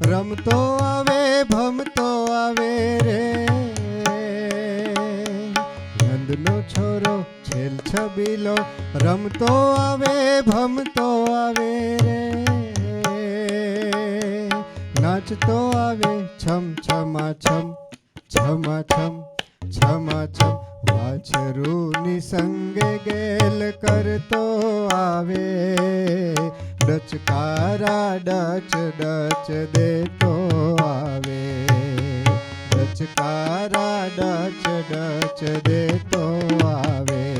રમતો આવે, ભમતો આવે રે. નંદનો છોરો છેલ છબીલો રમતો આવે, ભમતો આવે રે. નાચતો આવે છમ છમા છમ છમા છમ છમા છમ વાછરૂની સંગે ગેલ કરતો આવે. ડચકારા ડચ ડચ દેતો આવે. ડચકારા ડચ ડચ દેતો આવે.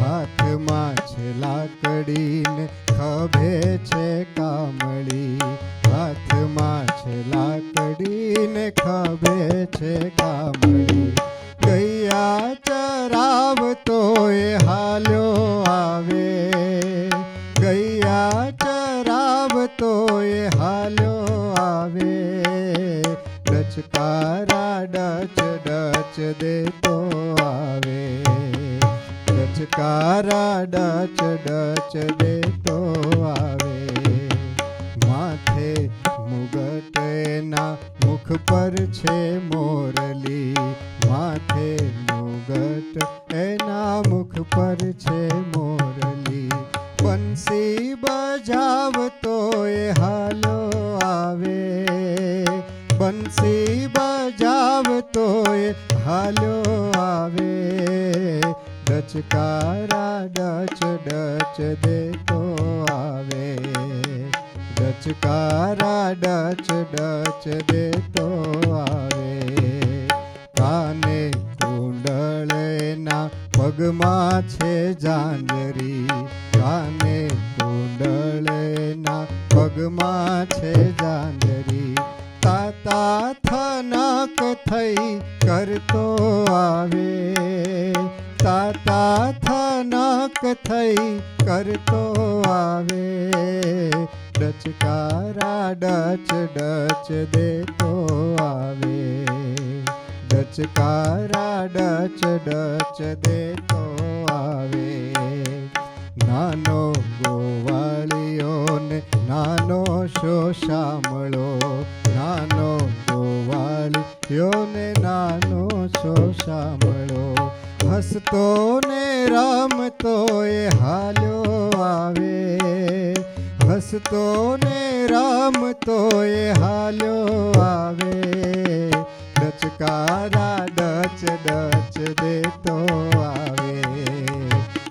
હાથમાં છે લાકડીને ખભે છે કામળી. હાથમાં છે લાકડીને ખભે છે કામળી. ગૈયા ચરાવતો એ હાલ્યો આવે. ચરાવતો એ હાલ્યો આવે. ડચકારા ડચ ડચ દેતો આવે. ડચકારા ડચ ડચ દેતો આવે. માથે મુગટ એના મુખ પર છે મોરલી. માથે મુગટ એના મુખ પર છે મોરલી. બંસી બજાવતો એ હાલો આવે. બંસી બજાવતો એ હાલો આવે. ડચકારા ડચ ડચ દેતો આવે. ડચકારા ડચ ડચ દેતો આવે. કાને પગમાં છે જાંજરી કાને કુંડળના પગમાં છે જાંજરી તાતા થનક થઈ કરતો આવે. તાતા થનક થઈ કરતો આવે. ડચકારા ડચ ડચ દેતો આવે. ડચકારા ડચ ડચ દેતો આવે. નાનો ગોવાળિયોને નાનો શોષામળો નાનો ગોવાળિયોને નાનો શોષામળો હસતો ને રમતો એ હાલ્યો આવે. હસતો ને રમતો એ હાલ્યો આવે. ડચકારા ડચ ડચ દેતો આવે.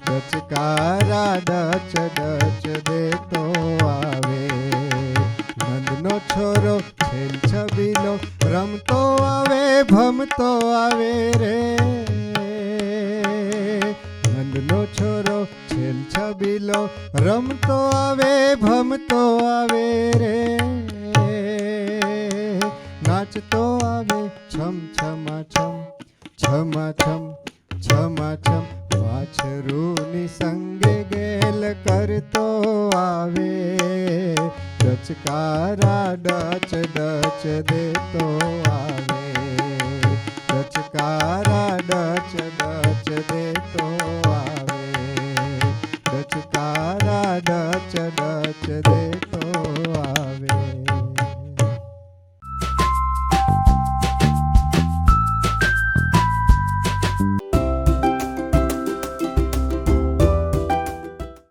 ડચકારા ડચ ડચ દેતો આવે. નંદનો છોરો, છેલ છબીલો રમતો આવે, ભમતો આવે રે. નંદનો છોરો, છેલ છબીલો રમતો આવે, ભમતો આવે રે. નાચતો આવે, છમ છમા છમ છમા છમ છમા છમ. વાછરૂની સંગે ગેલ કરતો આવે ડચકારા ડચ ડચ દેતો આવે ડચકારા ડચ ડચ દેતો આવે ડચકારા ડચ ડચ દે